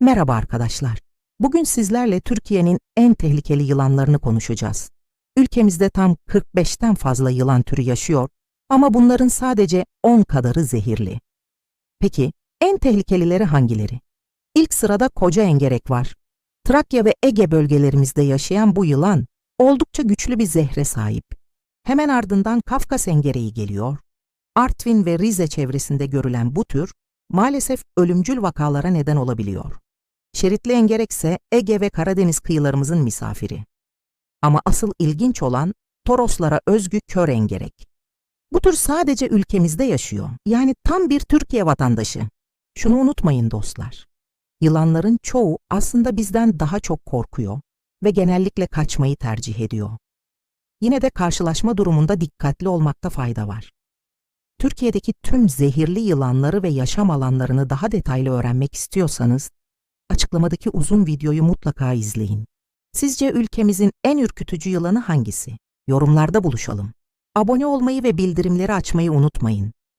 Merhaba arkadaşlar. Bugün sizlerle Türkiye'nin en tehlikeli yılanlarını konuşacağız. Ülkemizde tam 45'ten fazla yılan türü yaşıyor ama bunların sadece 10 kadarı zehirli. Peki en tehlikelileri hangileri? İlk sırada koca engerek var. Trakya ve Ege bölgelerimizde yaşayan bu yılan oldukça güçlü bir zehre sahip. Hemen ardından Kafkas engereği geliyor. Artvin ve Rize çevresinde görülen bu tür maalesef ölümcül vakalara neden olabiliyor. Şeritli engerek ise Ege ve Karadeniz kıyılarımızın misafiri. Ama asıl ilginç olan Toroslara özgü kör engerek. Bu tür sadece ülkemizde yaşıyor. Yani tam bir Türkiye vatandaşı. Şunu unutmayın dostlar. Yılanların çoğu aslında bizden daha çok korkuyor ve genellikle kaçmayı tercih ediyor. Yine de karşılaşma durumunda dikkatli olmakta fayda var. Türkiye'deki tüm zehirli yılanları ve yaşam alanlarını daha detaylı öğrenmek istiyorsanız, açıklamadaki uzun videoyu mutlaka izleyin. Sizce ülkemizin en ürkütücü yılanı hangisi? Yorumlarda buluşalım. Abone olmayı ve bildirimleri açmayı unutmayın.